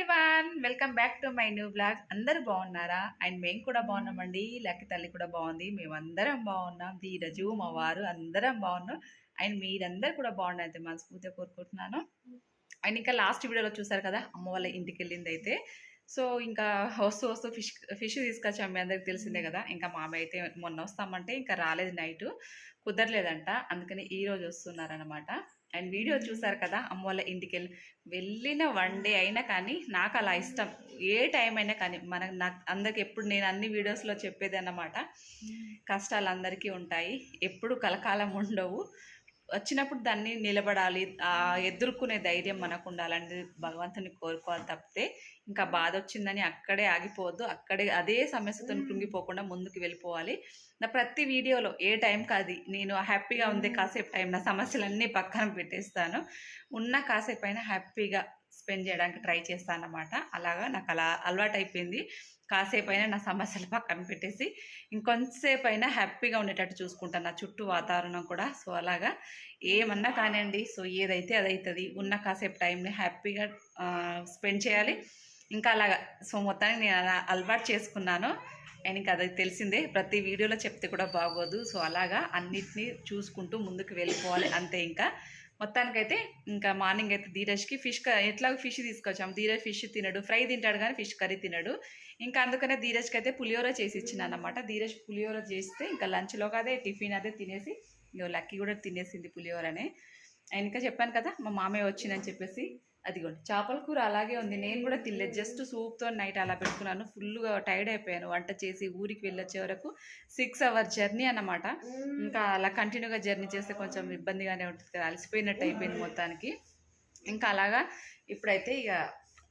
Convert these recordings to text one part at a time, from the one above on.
Everyone welcome back to my new blog అందరూ బాగున్నారా? And మేము కూడా బాగున్నామండి. లెక్క తల్లి కూడా బాగుంది. మేమందరం బాగున్నాం. ధీరజు మా వారు అందరం బాగున్నాం. అండ్ మీరందరూ కూడా బాగున్నారైతే మనస్ఫూర్తిగా కోరుకుంటున్నాను. అండ్ ఇంకా లాస్ట్ వీడియోలో చూసారు కదా అమ్మ వాళ్ళ ఇంటికి వెళ్ళింది అయితే సో ఇంకా వస్తూ వస్తూ ఫిష్ ఫిష్ తీసుకొచ్చాం మీ అందరికి తెలిసిందే కదా. ఇంకా మామయ్య అయితే మొన్న వస్తామంటే ఇంకా రాలేదు నైట్. కుదరలేదంట. అందుకని ఈ రోజు వస్తున్నారనమాట అండ్ వీడియో చూసారు కదా అమ్మ వాళ్ళ ఇంటికి వెళ్ళి వెళ్ళిన వన్ డే అయినా కానీ నాకు అలా ఇష్టం. ఏ టైం అయినా కానీ మన నాకు అందరికి ఎప్పుడు నేను అన్ని వీడియోస్లో చెప్పేది అన్నమాట. కష్టాలు అందరికీ ఉంటాయి. ఎప్పుడు కలకాలం ఉండవు. వచ్చినప్పుడు దాన్ని నిలబడాలి ఆ ఎదుర్కొనే ధైర్యం మనకు ఉండాలని భగవంతుని కోరుకోవాలి తప్పితే ఇంకా బాధ వచ్చిందని అక్కడే ఆగిపోవద్దు. అక్కడే అదే సమస్యతో కృంగిపోకుండా ముందుకు వెళ్ళిపోవాలి. నా ప్రతి వీడియోలో ఏ టైంకి అది నేను హ్యాపీగా ఉంది కాసేపు టైం నా సమస్యలన్నీ పక్కన పెట్టేస్తాను. ఉన్న కాసేపు అయినా హ్యాపీగా స్పెండ్ చేయడానికి ట్రై చేస్తాను అన్నమాట. అలాగా నాకు అలా అలవాటు అయిపోయింది కాసేపు అయినా నా సమస్యలు పక్కన పెట్టేసి ఇంకొంతసేపు అయినా హ్యాపీగా ఉండేటట్టు చూసుకుంటాను నా చుట్టూ వాతావరణం కూడా. సో అలాగా ఏమన్నా కానివ్వండి. సో ఏదైతే అదవుతుంది ఉన్న కాసేపు టైంని హ్యాపీగా స్పెండ్ చేయాలి. ఇంకా అలాగా. సో మొత్తానికి నేను అలవాటు చేసుకున్నాను. అండ్ ఇంకా అది తెలిసిందే ప్రతి వీడియోలో చెప్తే కూడా బాగోదు. సో అలాగా అన్నిటినీ చూసుకుంటూ ముందుకు వెళ్ళిపోవాలి అంతే ఇంకా. మొత్తానికైతే ఇంకా మార్నింగ్ అయితే ధీరజ్కి ఫిష్ ఎట్లాగో ఫిష్ తీసుకొచ్చాము ధీరజ్ ఫిష్ తినడు. ఫ్రై తింటాడు కానీ ఫిష్ కర్రీ తినడు. ఇంకా అందుకనే ధీరజ్కి అయితే పులిహోర చేసి ఇచ్చినాను అనమాట ధీరజ్ పులిహోర చేస్తే ఇంకా లంచ్లోకి అదే టిఫిన్ అదే తినేసి ఇంకో లక్కీ కూడా తినేసింది పులిహోరనే. అండ్ ఇంకా చెప్పాను కదా మా మామయ్య వచ్చిందని చెప్పేసి అదిగోండి చేపల కూర అలాగే ఉంది. నేను కూడా తినలేదు. జస్ట్ సూప్తో నైట్ అలా పెట్టుకున్నాను. ఫుల్గా టైర్డ్ అయిపోయాను. వంట చేసి ఊరికి వెళ్ళొచ్చే వరకు సిక్స్ అవర్ జర్నీ అన్నమాట. ఇంకా అలా కంటిన్యూగా జర్నీ చేస్తే కొంచెం ఇబ్బందిగానే ఉంటుంది కదా. అలసిపోయినట్టు అయిపోయింది మొత్తానికి. ఇంకా అలాగా ఇప్పుడైతే ఇక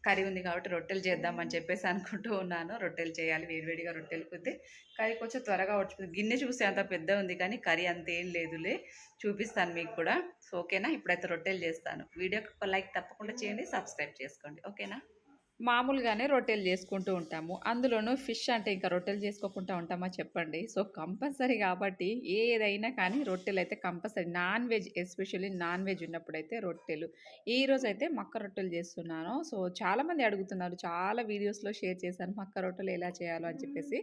కర్రీ ఉంది కాబట్టి రొట్టెలు చేద్దామని చెప్పేసి అనుకుంటూ ఉన్నాను. రొట్టెలు చేయాలి వేడివేడిగా రొట్టెలు కుదితే కర్రీ కొంచెం త్వరగా వచ్చిపోతుంది గిన్నె చూస్తే అంత పెద్ద ఉంది కానీ కర్రీ అంతేం లేదులే. చూపిస్తాను మీకు కూడా. సో ఓకేనా ఇప్పుడైతే రొట్టెలు చేస్తాను. వీడియోకి లైక్ తప్పకుండా చేయండి సబ్స్క్రైబ్ చేసుకోండి. ఓకేనా మామూలుగానే రొట్టెలు చేసుకుంటూ ఉంటాము. అందులోనూ ఫిష్ అంటే ఇంకా రొట్టెలు చేసుకోకుండా ఉంటామా చెప్పండి. సో కంపల్సరీ కాబట్టి ఏదైనా కానీ రొట్టెలు అయితే compulsory non veg especially non veg ఉన్నప్పుడైతే రొట్టెలు. ఈ అయితే మక్క రొట్టెలు చేస్తున్నాను. సో చాలామంది అడుగుతున్నారు చాలా వీడియోస్లో షేర్ చేశాను మక్క రొట్టెలు ఎలా చేయాలో అని చెప్పేసి.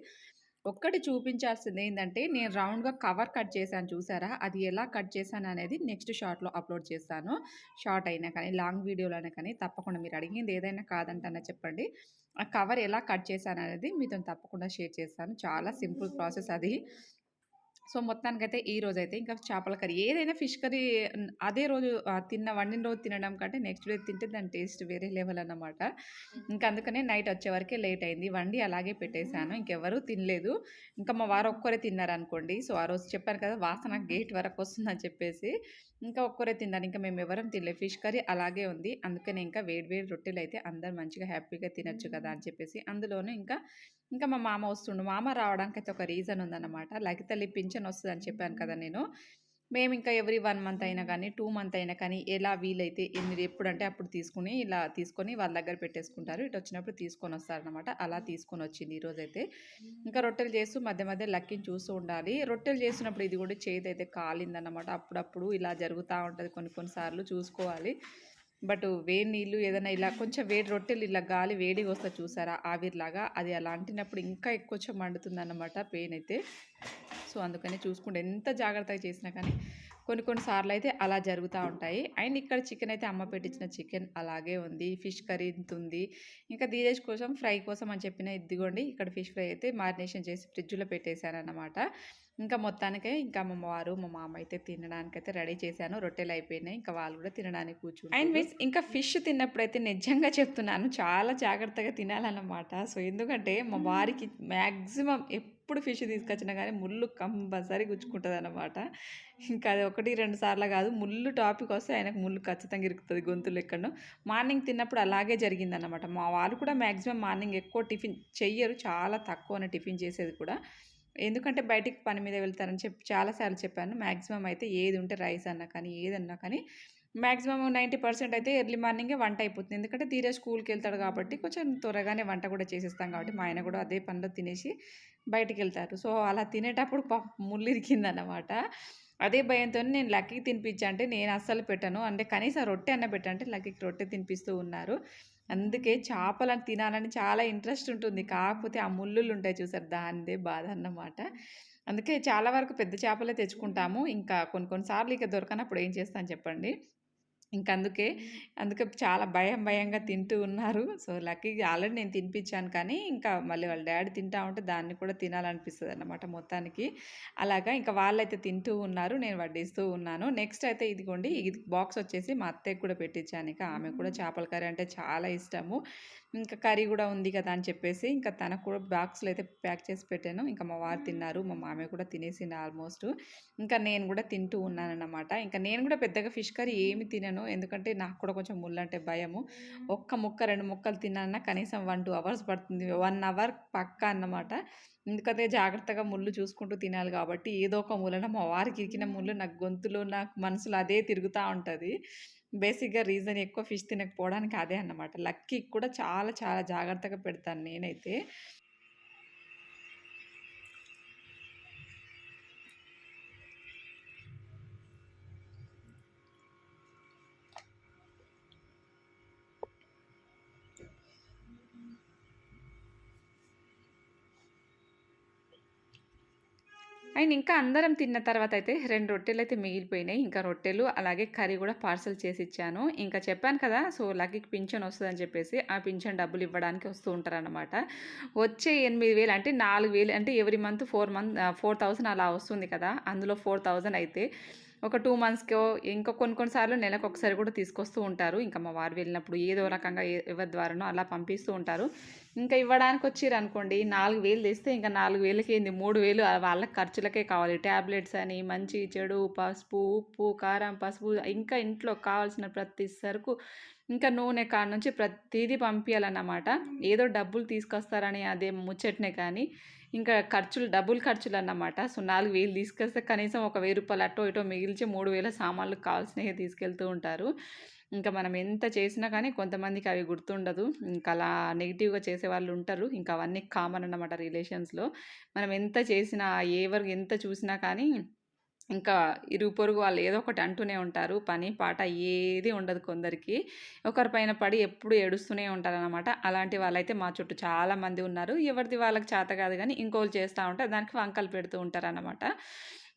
ఒక్కటి చూపించాల్సింది ఏంటంటే నేను రౌండ్గా కవర్ కట్ చేశాను చూసారా? అది ఎలా కట్ చేశాను అనేది నెక్స్ట్ షార్ట్లో అప్లోడ్ చేస్తాను. షార్ట్ అయినా కానీ లాంగ్ వీడియోలో అయినా కానీ తప్పకుండా మీరు అడిగింది ఏదైనా కాదంటన్నా చెప్పండి. ఆ కవర్ ఎలా కట్ చేశాను అనేది మీతో తప్పకుండా షేర్ చేస్తాను. చాలా సింపుల్ ప్రాసెస్ అది. సో మొత్తానికైతే ఈ రోజు అయితే ఇంకా చేపల కర్రీ. ఏదైనా ఫిష్ కర్రీ అదే రోజు తిన్న వండిన రోజు తినడం కంటే నెక్స్ట్ డే తింటే దాని టేస్ట్ వేరే లెవెల్ అన్నమాట. ఇంకా అందుకనే నైట్ వచ్చే వరకే లేట్ అయింది. వండి అలాగే పెట్టేశాను. ఇంకెవరూ తినలేదు. ఇంకా మా వారు ఒక్కరే తిన్నారు అనుకోండి సో ఆ రోజు చెప్పాను కదా వాసన గేట్ వరకు వస్తుందని చెప్పేసి. ఇంకా ఒక్కరే తిన్నారు ఇంకా మేము ఎవరం తినలేదు. ఫిష్ కర్రీ అలాగే ఉంది. అందుకనే ఇంకా వేడి వేడి రొట్టెలు అయితే అందరు మంచిగా హ్యాపీగా తినొచ్చు కదా అని చెప్పేసి అందులోనూ ఇంకా ఇంకా మా మామ వస్తుండు. మామ రావడానికి అయితే ఒక రీజన్ ఉందన్నమాట. లగితల్లి పింఛన్ వస్తుంది అని చెప్పాను కదా నేను. మేము ఇంకా ఎవ్రీ వన్ మంత్ అయినా కానీ టూ మంత్ అయినా కానీ ఎలా వీలైతే ఎన్ని ఎప్పుడంటే అప్పుడు తీసుకుని ఇలా తీసుకొని వాళ్ళ దగ్గర పెట్టేసుకుంటారు. ఇటు వచ్చినప్పుడు తీసుకొని వస్తారనమాట అలా తీసుకొని వచ్చింది ఈరోజు అయితే ఇంకా రొట్టెలు చేస్తూ మధ్య మధ్య లక్కిని చూస్తూ ఉండాలి. రొట్టెలు చేసినప్పుడు ఇది కూడా చేతి అయితే కాలిందన్నమాట. అప్పుడప్పుడు ఇలా జరుగుతూ ఉంటుంది కొన్ని కొన్నిసార్లు చూసుకోవాలి. బట్ వేడి నీళ్ళు ఏదైనా ఇలా కొంచెం వేడి రొట్టెలు ఇలా గాలి వేడిగా వస్తే చూసారా? ఆవిరిలాగా అది అలా అంటినప్పుడు ఇంకా ఎక్కువ మండుతుంది అన్నమాట పెయిన్ అయితే. సో అందుకని చూసుకుంటే ఎంత జాగ్రత్తగా చేసినా కానీ కొన్ని కొన్ని సార్లు అయితే అలా జరుగుతూ ఉంటాయి. అండ్ ఇక్కడ చికెన్ అయితే అమ్మ పెట్టించిన చికెన్ అలాగే ఉంది. ఫిష్ కర్రీ ఇంత ఉంది. ఇంకా ధీరేజ్ కోసం ఫ్రై కోసం అని చెప్పిన ఇదిగోండి ఇక్కడ ఫిష్ ఫ్రై అయితే మారినేషన్ చేసి ఫ్రిడ్జ్లో పెట్టేశాను అనమాట ఇంకా మొత్తానికే ఇంకా మా వారు మా మామ అయితే తినడానికి అయితే రెడీ చేశాను. రొట్టెలు అయిపోయినాయి. ఇంకా వాళ్ళు కూడా తినడానికి కూర్చుని అండ్ మీన్స్ ఇంకా ఫిష్ తిన్నప్పుడైతే నిజంగా చెప్తున్నాను చాలా జాగ్రత్తగా తినాలన్నమాట. సో ఎందుకంటే మా వారికి మ్యాక్సిమం ఎప్పుడు ఫిష్ తీసుకొచ్చినా కానీ ముళ్ళు కంపల్సరీ గుచ్చుకుంటుంది అనమాట ఇంకా అది ఒకటి రెండు సార్లు కాదు. ముళ్ళు టాపిక్ వస్తే ఆయనకు ముళ్ళు ఖచ్చితంగా ఇరుకుతుంది గొంతులు ఎక్కడో మార్నింగ్ తిన్నప్పుడు అలాగే జరిగిందన్నమాట. మా వాళ్ళు కూడా మ్యాక్సిమం మార్నింగ్ ఎక్కువ టిఫిన్ చెయ్యరు. చాలా తక్కువనే టిఫిన్ చేసేది కూడా. ఎందుకంటే బయటికి పని మీద వెళ్తారని చెప్పి చాలాసార్లు చెప్పాను. మ్యాక్సిమం అయితే ఏది ఉంటే రైస్ అన్నా కానీ ఏదన్నా కానీ మ్యాక్సిమం నైంటీ పర్సెంట్ అయితే ఎర్లీ మార్నింగే వంట అయిపోతుంది. ఎందుకంటే తీరే స్కూల్కి వెళ్తాడు కాబట్టి కొంచెం త్వరగానే వంట కూడా చేసేస్తాం కాబట్టి మా ఆయన కూడా అదే పనిలో తినేసి బయటికి వెళ్తారు సో అలా తినేటప్పుడు పాపం ముళ్ళు ఇరికిందన్నమాట అదే భయంతో నేను లక్కీకి తినిపించా అంటే నేను అస్సలు పెట్టను అంటే కనీసం రొట్టె అన్న పెట్టంటే లక్కీకి రొట్టె తినిపిస్తూ ఉన్నారు అందుకే చేపలను తినాలని చాలా ఇంట్రెస్ట్ ఉంటుంది. కాకపోతే ఆ ముల్లులు ఉంటాయి చూసారు దానిదే బాధ అన్నమాట. అందుకే చాలా వరకు పెద్ద చేపలే తెచ్చుకుంటాము. ఇంకా కొన్ని కొన్ని సార్లు ఇక దొరకనప్పుడు ఏం చేస్తాను చెప్పండి. అందుకే, అందుకే చాలా భయం భయంగా తింటూ ఉన్నారు. సో, లక్కీగా ఆల్రెడీ నేను తినిపించాను కానీ, ఇంకా మళ్ళీ వాళ్ళ డ్యాడీ తింటా ఉంటే దాన్ని కూడా తినాలనిపిస్తదనమాట మొత్తానికి. అలాగా ఇంకా వాళ్ళైతే తింటూ ఉన్నారు. నేను వడ్డిస్తూ ఉన్నాను. నెక్స్ట్ అయితే ఇదిగోండి ఇది బాక్స్ వచ్చేసి మా అత్తయ్యకి కూడా పెట్టించాను ఇక. ఆమెకు కూడా చేపల కర్రీ అంటే చాలా ఇష్టము. ఇంకా కర్రీ కూడా ఉంది కదా అని చెప్పేసి ఇంకా తనకు కూడా బాక్స్‌లో అయితే ప్యాక్ చేసి పెట్టాను. ఇంకా మా వారు తిన్నారు. మా మామయ్య కూడా తినేసిండు ఆల్మోస్ట్. ఇంకా నేను కూడా తింటూ ఉన్నానన్నమాట. ఇంకా నేను కూడా పెద్దగా ఫిష్ కర్రీ ఏమి తినను. ఎందుకంటే నాకు కూడా కొంచెం ముళ్ళంటే భయము. ఒక్క ముక్క, 2 ముక్కలు తినాలన్నా కనీసం 1, 2 అవర్స్ పడుతుంది. 1 అవర్ పక్కా అన్నమాట. ఎందుకంటే జాగ్రత్తగా ముళ్ళు చూసుకుంటూ తినాలి కాబట్టి ఏదో ఒక మూలన మా వారికి ఇరికిన ముళ్ళు నాకు గొంతులో, నాకు మనసులో అదే తిరుగుతా ఉంటది. బేసిక్‌గా రీజన్ ఎక్కువ ఫిష్ తినకపోవడానికి అదే అన్నమాట. లక్కీ కూడా చాలా చాలా జాగ్రత్తగా పెడతాను నేనైతే. అండ్ ఇంకా అందరం తిన్న తర్వాత అయితే రెండు రొట్టెలు అయితే మిగిలిపోయినాయి. ఇంకా రొట్టెలు అలాగే కర్రీ కూడా పార్సెల్ చేసిచ్చాను. ఇంకా చెప్పాను కదా! సో, లక్కీకి పింఛన్ వస్తుందని చెప్పేసి ఆ పింఛన్ డబ్బులు ఇవ్వడానికి వస్తూ ఉంటారనమాట. వచ్చే 80,000 అంటే 4,000 అంటే every month four month four thousand అలా వస్తుంది కదా! అందులో 4,000 అయితే ఒక 2 మంత్స్‌కో ఇంకా కొన్ని కొన్ని సార్లు నెలకొకసారి కూడా తీసుకొస్తూ ఉంటారు. ఇంకా మా వారు వెళ్ళినప్పుడు ఏదో రకంగా ఎవరి ద్వారానో అలా పంపిస్తూ ఉంటారు. ఇంకా ఇవ్వడానికి వచ్చిర్రనుకోండి 4,000 తెస్తే ఇంకా 4,000కి ఏంది 3,000 ఆహ్, వాళ్ళ ఖర్చులకే కావాలి. టాబ్లెట్స్ అని, మంచి, చెడు, పసుపు, ఉప్పు, కారం, పసుపు ఇంకా ఇంట్లో కావాల్సిన ప్రతి సరుకు ఇంకా నూనె కాడ నుంచి ప్రతీదీ పంపియాలన్నమాట. ఏదో డబ్బులు తీసుకొస్తారని అదే ముచ్చటనే కానీ, ఇంకా ఖర్చులు డబుల్ ఖర్చులు అన్నమాట సో, 4,000 తీసుకొస్తే కనీసం ఒక వెయ్యి రూపాయలు అటో ఇటో మిగిల్చి 3,000 సామాన్లకు కావాల్సినవి తీసుకెళ్తూ ఉంటారు. ఇంకా మనం ఎంత చేసినా కానీ కొంతమందికి అవి గుర్తుండదు. ఇంకా అలా నెగటివ్గా చేసే వాళ్ళు ఉంటారు. ఇంకా అవన్నీ కామన్ అన్నమాట రిలేషన్స్‌లో. మనం ఎంత చేసినా ఎవరు ఎంత చూసినా కానీ ఇంకా ఇరుగు పొరుగు వాళ్ళు ఏదో ఒకటి అంటూనే ఉంటారు. పని, పాట ఏది ఉండదు కొందరికి. ఒకరి పైన పడి ఎప్పుడు ఏడుస్తూనే ఉంటారనమాట. అలాంటి వాళ్ళైతే మా చుట్టూ చాలా మంది ఉన్నారు. ఎవరిది వాళ్ళకి చేత కాదు కానీ ఇంకోళ్ళు చేస్తూ ఉంటే దానికి వంకలు పెడుతూ ఉంటారనమాట.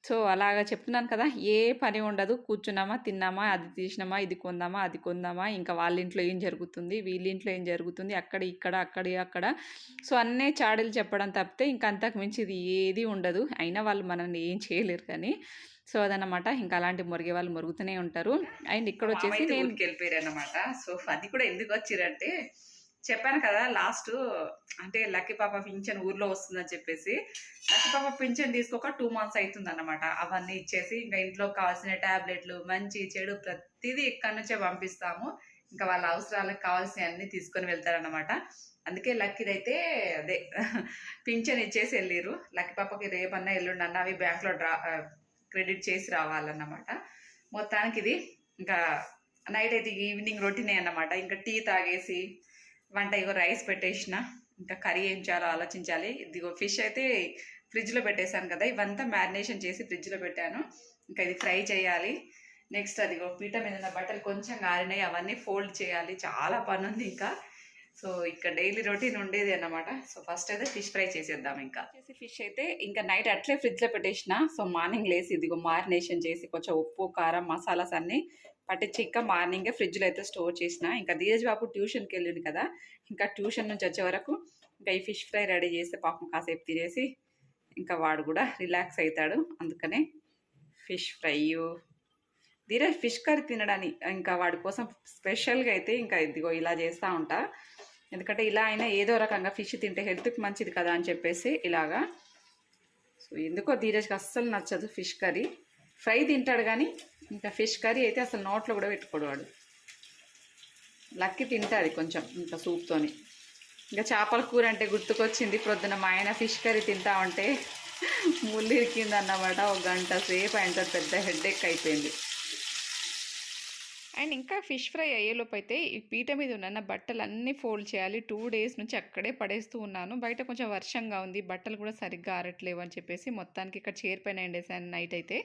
సో, అలాగా చెప్తున్నాను కదా! ఏ పని ఉండదు. కూర్చున్నామా, తిన్నామా, అది తీసినామా, ఇది కొందామా, అది కొందామా, ఇంకా వాళ్ళ ఇంట్లో ఏం జరుగుతుంది, వీళ్ళ ఇంట్లో ఏం జరుగుతుంది, అక్కడ, ఇక్కడ, అక్కడి, అక్కడ. సో, అన్నీ చాడీలు చెప్పడం తప్పితే ఇంక అంతకు మించి ఇది ఏది ఉండదు. అయినా వాళ్ళు మనల్ని ఏం చేయలేరు కానీ. సో, అదనమాట. ఇంకా అలాంటి మొరిగే వాళ్ళు మొరుగుతూనే ఉంటారు. అండ్ ఇక్కడొచ్చేసి మామయ్య నేను ఊరికెళ్ళిపోయారన్నమాట. సో, అది కూడా ఎందుకొచ్చిర్రంటే, చెప్పాను కదా! లాస్ట్ అంటే లక్కీ పాప పింఛన్ ఊర్లో వస్తుందని చెప్పేసి, లక్కీ పాప పింఛన్ తీసుకోక టూ మంత్స్ అయితుందన్నమాట. అవన్నీ ఇచ్చేసి ఇంకా ఇంట్లో కావాల్సిన టాబ్లెట్లు, మంచి, చెడు ప్రతిదీ ఇక్కడి నుంచే పంపిస్తాము. ఇంకా వాళ్ళ అవసరాలకు కావాల్సినయన్నీ తీసుకొని వెళ్తారన్నమాట. అందుకే లక్కీదైతే అదే పింఛన్ ఇచ్చేసి వెళ్ళారు లక్కీ పాపకి రేపన్నా, ఎల్లుండన్నా అవి బ్యాంక్‌లో డ్రా క్రెడిట్ చేసి రావాలన్నమాట. మొత్తానికి ఇది ఇంకా నైట్ అయితే ఈవినింగ్ రొటీనే అన్నమాట. ఇంకా టీ తాగేసి, వంట ఇగో రైస్ పెట్టేసిన. ఇంకా కర్రీ ఏం చేయాలో ఆలోచించాలి. ఇదిగో ఫిష్ అయితే ఫ్రిడ్జ్‌లో పెట్టేశాను కదా! ఇవంతా మ్యారినేషన్ చేసి ఫ్రిడ్జ్‌లో పెట్టాను. ఇంకా ఇది ఫ్రై చేయాలి. నెక్స్ట్ అదిగో పీట మీద ఉన్న బట్టలు కొంచెం ఆరినాయి. అవన్నీ ఫోల్డ్ చేయాలి. చాలా పని ఉంది ఇంకా. సో, ఇక్కడ డైలీ రొటీన్ ఉండేది అన్నమాట. సో, ఫస్ట్ అయితే ఫిష్ ఫ్రై చేసేద్దాం ఇంకా. చేసి ఫిష్ అయితే ఇంకా నైట్ అట్లే ఫ్రిడ్జ్‌లో పెట్టేసిన. సో, మార్నింగ్ లేసి ఇదిగో మారినేషన్ చేసి కొంచెం ఉప్పు, కారం, మసాలాస్ అన్నీ పట్టించి ఇంకా మార్నింగే ఫ్రిడ్జ్‌లో అయితే స్టోర్ చేసిన. ఇంకా ధీరజ్ బాబు ట్యూషన్‌కి వెళ్ళిండు కదా! ఇంకా ట్యూషన్ నుంచి వచ్చే వరకు ఇంకా ఈ ఫిష్ ఫ్రై రెడీ చేస్తే పాపం కాసేపు తినేసి ఇంకా వాడు కూడా రిలాక్స్ అవుతాడు అందుకనే fish fry Dheeraj fish curry తినడానికి ఇంకా వాడి కోసం స్పెషల్‌గా అయితే ఇంకా ఇదిగో ఇలా చేస్తూ ఉంటా. ఎందుకంటే ఇలా అయినా ఏదో రకంగా ఫిష్ తింటే హెల్త్‌కి మంచిది కదా! అని చెప్పేసి ఇలాగా. సో, ఎందుకో ధీరజ్‌కి అస్సలు నచ్చదు ఫిష్ కర్రీ. ఫ్రై తింటాడు కానీ ఇంకా ఫిష్ కర్రీ అయితే అసలు నోట్లో కూడా పెట్టుకోడు వాడు. లక్కీ తింటాది కొంచెం ఇంకా సూప్‌తోని. ఇంకా చేపల కూర అంటే గుర్తుకొచ్చింది. ప్రొద్దున మా ఆయన ఫిష్ కర్రీ తింటా ఉంటే ముళ్ళు ఇరికిందన్నమాట. ఒక గంట సేపు ఆయనతోటి పెద్ద హెడ్‌ఏక్ అయిపోయింది. అండ్ ఇంకా ఫిష్ ఫ్రై అయ్యేలోపు అయితే ఈ పీట మీద ఉన్న బట్టలన్నీ ఫోల్డ్ చేయాలి. టూ డేస్ నుంచి అక్కడే పడేస్తూ ఉన్నాను. బయట కొంచెం వర్షంగా ఉంది. బట్టలు కూడా సరిగ్గా ఆరట్లేవు అని చెప్పేసి మొత్తానికి ఇక్కడ చేరిపోయిన ఎండేసాను నైట్ అయితే.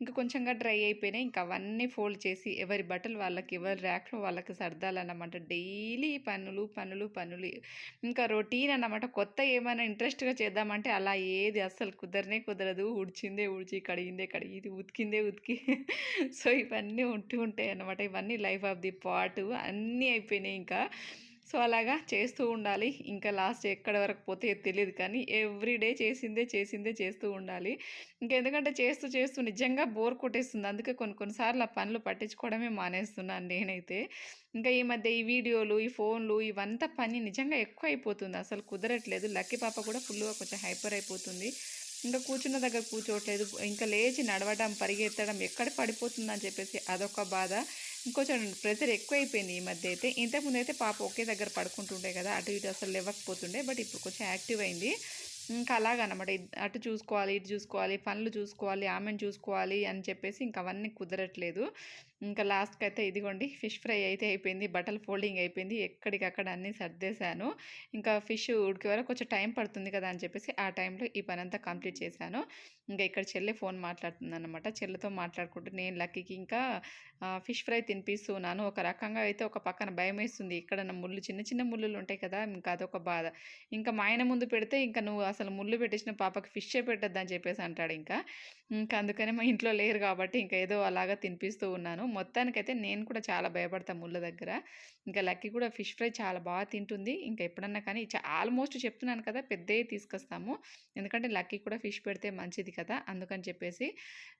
ఇంకా కొంచెంగా డ్రై అయిపోయినాయి ఇంకా అవన్నీ ఫోల్డ్ చేసి ఎవరి బట్టలు వాళ్ళకి ఎవరి ర్యాక్లో వాళ్ళకి సర్దాలన్నమాట డైలీ పనులు పనులు పనులు ఇంకా రొటీన్ అన్నమాట కొత్త ఏమైనా ఇంట్రెస్ట్గా చేద్దామంటే అలా ఏది అస్సలు కుదరనే కుదరదు ఉడిచిందే ఉడిచి కడిగిందే కడిగి ఉతికిందే ఉతికి సో ఇవన్నీ ఉంటూ ఉంటాయి అన్నమాట ఇవన్నీ లైఫ్ ఆఫ్ ది పార్ట్ అన్నీ అయిపోయినాయి ఇంకా. సో అలాగా చేస్తూ ఉండాలి. ఇంకా లాస్ట్ ఎక్కడ వరకు పోతే తెలియదు కానీ ఎవ్రీ డే చేసిందే చేసిందే చేస్తూ ఉండాలి. ఇంకెందుకంటే చేస్తూ చేస్తూ నిజంగా బోర్ కొట్టేస్తుంది. అందుకే కొన్ని కొన్నిసార్లు ఆ పనులు పట్టించుకోవడమే మానేస్తున్నాను నేనైతే. ఇంకా ఈ మధ్య ఈ వీడియోలు ఈ ఫోన్లు ఇవంతా పని నిజంగా ఎక్కువ అయిపోతుంది అసలు కుదరట్లేదు. లక్కీ పాప కూడా ఫుల్గా కొంచెం హైపర్ అయిపోతుంది. ఇంకా కూర్చున్న దగ్గర కూర్చోవట్లేదు. ఇంకా లేచి నడవడం పరిగెత్తడం ఎక్కడ పడిపోతుందని చెప్పేసి అదొక బాధ. ఇంకొంచెం ప్రెజర్ ఎక్కువైపోయింది ఈ మధ్య అయితే. ఇంతకుముందు అయితే పాప ఒకే దగ్గర పడుకుంటుండే కదా అటు ఇటు అసలు లేవకపోతుండే బట్ ఇప్పుడు కొంచెం యాక్టివ్ అయింది. ఇంకా అలాగనమాట అటు చూసుకోవాలి ఇటు చూసుకోవాలి పనులు చూసుకోవాలి ఆమెను చూసుకోవాలి అని చెప్పేసి ఇంకా అవన్నీ కుదరట్లేదు. ఇంకా లాస్ట్కి అయితే ఇదిగోండి ఫిష్ ఫ్రై అయితే అయిపోయింది బట్టలు ఫోల్డింగ్ అయిపోయింది ఎక్కడికక్కడ అన్నీ సర్దేశాను. ఇంకా ఫిష్ ఉడికే వరకు కొంచెం టైం పడుతుంది కదా అని చెప్పేసి ఆ టైంలో ఈ పని అంతా కంప్లీట్ చేశాను. ఇంకా ఇక్కడ చెల్లె ఫోన్ మాట్లాడుతుంది అనమాట చెల్లెతో మాట్లాడుకుంటూ నేను లక్కీకి ఇంకా ఫిష్ ఫ్రై తినిపిస్తున్నాను. ఒక రకంగా అయితే ఒక పక్కన భయం వేస్తుంది ఇక్కడ నా ముళ్ళు చిన్న చిన్న ముళ్ళులు ఉంటాయి కదా ఇంకా అదొక బాధ. ఇంకా మా ఆయన ముందు పెడితే ఇంకా నువ్వు అసలు ముళ్ళు పెట్టేసిన పాపకి ఫిషే పెట్టద్దు అని చెప్పేసి అంటాడు ఇంకా. ఇంకా అందుకనే మా ఇంట్లో లేరు కాబట్టి ఇంకా ఏదో అలాగా తినిపిస్తూ ఉన్నాను. మొత్తానికైతే నేను కూడా చాలా భయపడతాను ముళ్ళ దగ్గర. ఇంకా లక్కీ కూడా ఫిష్ ఫ్రై చాలా బాగా తింటుంది. ఇంకా ఎప్పుడన్నా కానీ ఆల్మోస్ట్ చెప్తున్నాను కదా పెద్దవి తీసుకొస్తాము. ఎందుకంటే లక్కీ కూడా ఫిష్ పెడితే మంచిది కదా అందుకని చెప్పేసి.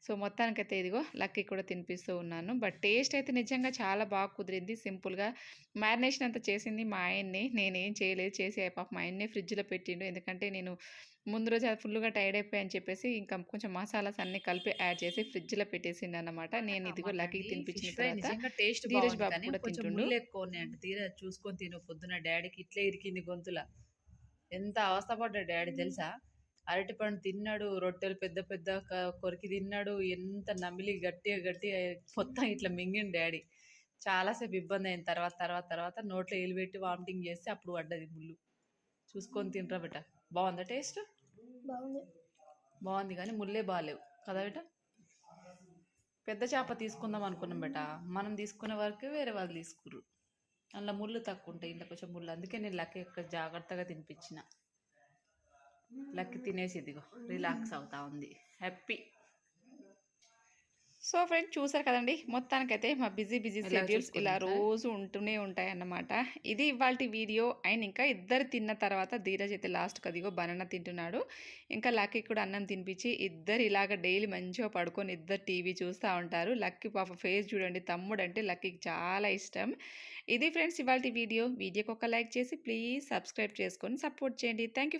సో మొత్తానికైతే ఇదిగో లక్కీ కూడా తినిపిస్తూ ఉన్నాను. బట్ టేస్ట్ అయితే నిజంగా చాలా బాగా కుదిరింది. సింపుల్గా మ్యారినేషన్ అంతా చేసింది మా ఆయన్ని. నేనేం చేయలేదు. చేసి పాప మా ఆయన్నే ఫ్రిడ్జ్లో పెట్టిండు. ఎందుకంటే నేను ముందు రోజు అది ఫుల్గా టైర్డ్ అయిపోయి అని చెప్పేసి ఇంకా కొంచెం మసాలాస్ అన్నీ కలిపి యాడ్ చేసి ఫ్రిడ్జ్లో పెట్టేసిండు అనమాట నేను ఇదిగో లక్కీకి తినిపించిన తర్వాత టేస్ట్ ధీరజ్ బాబు కూడా తింటుండు. ఎక్కువ ఉన్నాయంట తీరా చూసుకొని తిను పొద్దున డాడీకి ఇట్లే ఇరికింది గొంతుల. ఎంత అవస్థపడ్డాడు డాడీ తెలుసా? అరటిపండు తిన్నాడు రొట్టెలు పెద్ద పెద్ద కొరికి తిన్నాడు ఎంత నమిలి గట్టిగా గట్టిగా మొత్తం ఇట్లా మింగిండు డాడీ. చాలాసేపు ఇబ్బంది అయిన తర్వాత తర్వాత తర్వాత నోట్లో ఏలు పెట్టి వామిటింగ్ చేస్తే అప్పుడు పడ్డది ముళ్ళు. చూసుకొని తినరా బెట బాగుందా టేస్ట్? బాగుంది. బాగుంది కానీ ముళ్ళే బాగాలేవు. కదా బేట? పెద్ద చేప తీసుకుందాం అనుకున్నాం బేట. మనం తీసుకునే వరకు వేరే వాళ్ళు తీసుకుర్రు. అందులో ముళ్ళు తక్కువ ఉంటాయి ఇంట్లో కొంచెం ముళ్ళు. అందుకే నేను లక్కీ యొక్క జాగ్రత్తగా తినిపించిన. లక్కీ తినేసి ఇదిగో రిలాక్స్ అవుతా ఉంది. హ్యాపీ. సో ఫ్రెండ్స్ చూసారు కదండి మొత్తానికైతే మా బిజీ బిజీ షెడ్యూల్స్ ఇలా? రోజు ఉంటూనే ఉంటాయి అన్నమాట ఇది ఇవాళ వీడియో అండ్ ఇంకా ఇద్దరు తిన్న తర్వాత ధీరజ్ అయితే లాస్ట్ కదిగో బనానా తింటున్నాడు. ఇంకా లక్కీ కూడా అన్నం తినిపించి ఇద్దరు ఇలాగ డైలీ మంచిగా పడుకొని ఇద్దరు టీవీ చూస్తూ ఉంటారు. లక్కీ పాప ఫేస్ చూడండి తమ్ముడు అంటే లక్కీకి చాలా ఇష్టం. ఇది ఫ్రెండ్స్ ఇవాళ వీడియో. వీడియోకి ఒక లైక్ చేసి ప్లీజ్ సబ్స్క్రైబ్ చేసుకొని సపోర్ట్ చేయండి. Thank you